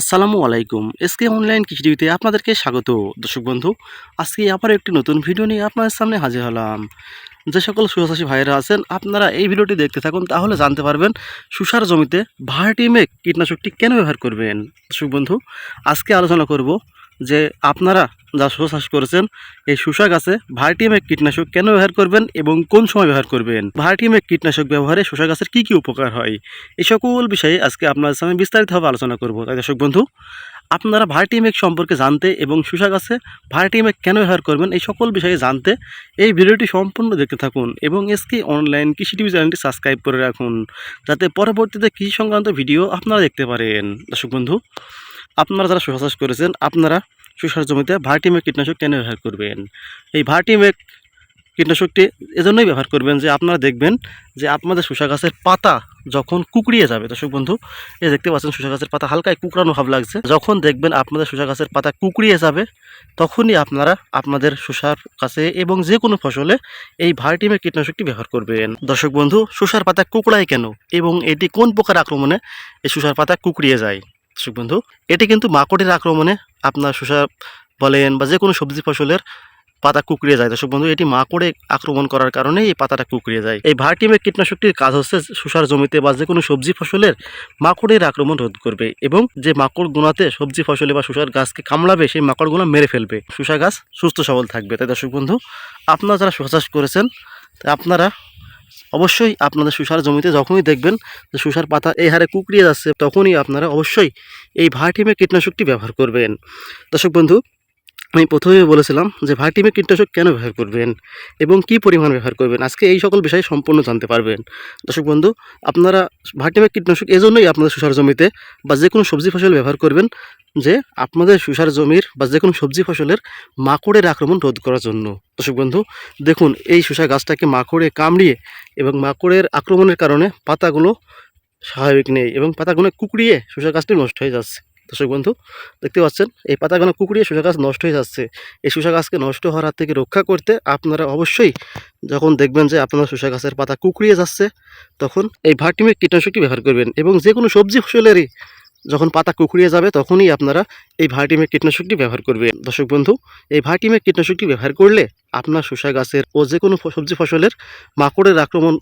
আসসালামু আলাইকুম। SK online কৃষিটিভিতে আপনাদেরকে স্বাগত। দর্শক বন্ধু, আজকে আবার একটি নতুন ভিডিও নিয়ে আপনাদের সামনে হাজির হলাম। যে সকল সুচাষী ভাইয়েরা আছেন, আপনারা এই ভিডিওটি দেখতে থাকুন, তাহলে জানতে পারবেন সুসার জমিতে ভার্টিমেক কীটনাশকটি কেন ব্যবহার করবেন। দর্শক বন্ধু, আজকে আলোচনা করব যে আপনারা যা শস্য চাষ করেছেন, এই শুষা গাছে ভার্টিমেক কীটনাশক কেন ব্যবহার করবেন এবং কোন সময় ব্যবহার করবেন? ভার্টিমেক কীটনাশক ব্যবহারে শস্য গাছের কী কী উপকার হয়? এই সকল বিষয়ে আজকে আপনাদের সামনে বিস্তারিতভাবে আলোচনা করব। তাই দর্শক বন্ধু আপনারা ভার্টিমেক সম্পর্কে জানতে এবং শুষা গাছে ভার্টিমেক কেন ব্যবহার করবেন, এই সকল বিষয়ে জানতে এই ভিডিওটি সম্পূর্ণ দেখতে থাকুন এবং এসকে অনলাইন কৃষি টিভি চ্যানেলটি সাবস্ক্রাইব করে রাখুন, যাতে পরবর্তীতে কৃষি সংক্রান্ত ভিডিও আপনারা দেখতে পারেন। দর্শক বন্ধু, আপনারা যারা শস্য চাষ করেছেন, আপনারা শুষার জমিতে ভার্টিমেক কীটনাশক কেন ব্যবহার করবেন? এই ভার্টিমেক কীটনাশকটি এজন্যই ব্যবহার করবেন যে আপনারা দেখবেন যে আপনাদের শসা গাছের পাতা যখন কুকড়িয়ে যাবে, দর্শক বন্ধু, এই দেখতে পাচ্ছেন শসা গাছের পাতা হালকায় কুকড়ানো ভাব লাগছে। যখন দেখবেন আপনাদের শসা গাছের পাতা কুকড়িয়ে যাবে, তখনই আপনারা আপনাদের শসার কাছে এবং যে কোনো ফসলে এই ভার্টিমের কীটনাশকটি ব্যবহার করবেন। দর্শক বন্ধু শসার পাতা কুকড়ায় কেন? এবং এটি কোন প্রকার আক্রমণে এই শসার পাতা কুকড়িয়ে যায়? দর্শক বন্ধু, এটি কিন্তু মাকড়ের আক্রমণে আপনার শসা বলেন বা যে কোনো সবজি ফসলের পাতা কুকড়িয়ে যায়। দর্শক বন্ধু, এটি মাকড়ে আক্রমণ করার কারণে এই পাতাটা কুকড়িয়ে যায়। এই ভার্টিমের কীটনাশকটির কাজ হচ্ছে সুসার জমিতে বা যে কোনো সবজি ফসলের মাকড়ের আক্রমণ রোধ করবে এবং যে মাকড় গুণাতে সবজি ফসলে বা সুসার গাছকে কামড়াবে, সেই মাকড় গুণা মেরে ফেলবে। সুসা গাছ সুস্থ সবল থাকবে। তাই দর্শক বন্ধু, আপনারা যারা শসা চাষ করেছেন আপনারা অবশ্যই আপনাদের সুসার জমিতে যখনই দেখবেন যে সুসার পাতা এই হারে কুকড়িয়ে যাচ্ছে, তখনই আপনারা অবশ্যই এই ভার্টিমের কীটনাশকটি ব্যবহার করবেন। দর্শক বন্ধু আমি প্রথমে বলেছিলাম যে ভার্টিমের কীটনাশক কেন ব্যবহার করবেন এবং কি পরিমাণ ব্যবহার করবেন? আজকে এই সকল বিষয়ে সম্পূর্ণ জানতে পারবেন। দর্শক বন্ধু, আপনারা ভার্টিমের কীটনাশক এজন্যই আপনাদের সুসার জমিতে বা যে কোনো সবজি ফসল ব্যবহার করবেন যে আপনাদের সুসার জমির বা যে কোনো সবজি ফসলের মাকড়ের আক্রমণ রোধ করার জন্য। দর্শক বন্ধু, দেখুন, এই সুসা গাছটাকে মাকড়ে কামড়িয়ে এবং মাকড়ের আক্রমণের কারণে পাতাগুলো স্বাভাবিক নেই এবং পাতাগুলো কুকড়িয়ে শসা গাছটি নষ্ট হয়ে যাচ্ছে। দর্শক বন্ধু, দেখতে পাচ্ছেন, এই পাতাগুলো কুকড়িয়ে শসা গাছ নষ্ট হয়ে যাচ্ছে। এই শসা গাছকে নষ্ট হওয়ার হাত থেকে রক্ষা করতে আপনারা অবশ্যই যখন দেখবেন যে আপনার শসা গাছের পাতা কুকড়িয়ে যাচ্ছে, তখন এই ভার্টিমিক কীটনাশকটি ব্যবহার করবেন এবং যে কোনো সবজি ফসলেরই যখন পাতা কুকড়িয়ে যাবে, তখনই আপনারা এই ভার্টিমের কীটনাশকটি ব্যবহার করবেন। দর্শক বন্ধু, এই ভার্টিমের কীটনাশকটি ব্যবহার করলে আপনার শসা গাছের ও যে কোনো সবজি ফসলের মাকড়ের আক্রমণ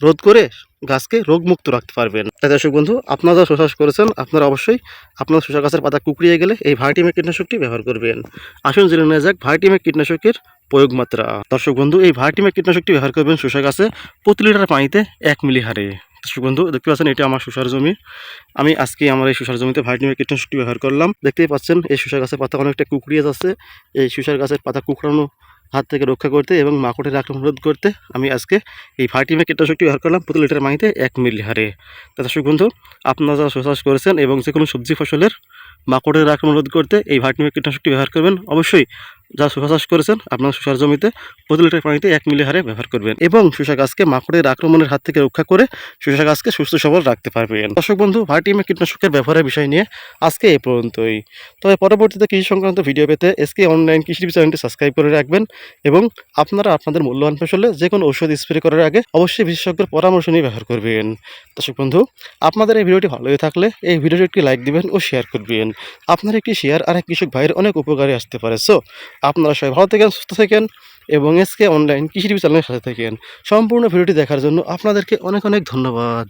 রোধ করে গাছকে রোগমুক্ত রাখতে পারবেন। তাই দর্শক বন্ধু আপনারা যারা চাষ করেছেন, আপনারা অবশ্যই আপনার শসা গাছের পাতা কুকড়িয়ে গেলে এই ভার্টিমের কীটনাশকটি ব্যবহার করবেন। আসুন জেনে নেওয়া যাক ভার্টিমের কীটনাশকের প্রয়োগ মাত্রা দর্শক বন্ধু, এই ভার্টিমের কীটনাশকটি ব্যবহার করবেন শসা গাছে প্রতি লিটার পানিতে এক মিলি হারে দর্শক বন্ধু, দেখতে পাচ্ছেন, এটা আমার শসার জমি। আমি আজকে আমার এই শসার জমিতে ভার্টিমের কীটনাশকটি ব্যবহার করলাম। দেখতেই পাচ্ছেন, এই শসা গাছের পাতা অনেকটা কুকড়িয়ে যাচ্ছে। এই শসার গাছের পাতা কুকড়ানো হাত থেকে রক্ষা করতে এবং মাকড়ের আক্রমণ রোধ করতে আমি আজকে এই ফার্টিমে কীটনাশকটি ব্যবহার করলাম। প্রতি লিটার মাটিতে এক মিলি হারে। তা বন্ধু, আপনারা যারা শোষাস করেছেন এবং যে কোনো সবজি ফসলের মাকড়ের আক্রমণ রোধ করতে এই ভার্টিমে কীটনাশকটি ব্যবহার করবেন, অবশ্যই যারা শসা চাষ করেছেন, আপনার শসার জমিতে প্রতি লিটার পানিতে এক মিলি হারে ব্যবহার করবেন এবং শসা গাছকে মাকড়ের আক্রমণের হাত থেকে রক্ষা করে শসা গাছকে সুস্থ সবল রাখতে পারবেন। দর্শক বন্ধু ভার্টিমের কীটনাশকের ব্যবহারের বিষয় নিয়ে আজকে এই পর্যন্তই। তবে পরবর্তীতে কৃষি সংক্রান্ত ভিডিও পেতে এসকে অনলাইন কৃষি চ্যানেলটি সাবস্ক্রাইব করে রাখবেন এবং আপনারা আপনাদের মূল্যবান ফসলে যে কোনো ঔষধ স্প্রে করার আগে অবশ্যই বিশেষজ্ঞের পরামর্শ নিয়ে ব্যবহার করবেন। দর্শক বন্ধু, আপনাদের এই ভিডিওটি ভালো থাকলে এই ভিডিওটি একটি লাইক দিবেন ও শেয়ার করবেন। আপনার একটি শেয়ার আর এক কৃষক ভাইয়ের অনেক উপকারে আসতে পারে। সো আপনারা সবাই ভালো থাকেন, সুস্থ থাকেন এবং এসকে অনলাইন কৃষি টিভি চ্যানেলের সাথে থাকেন। সম্পূর্ণ ভিডিওটি দেখার জন্য আপনাদেরকে অনেক অনেক ধন্যবাদ।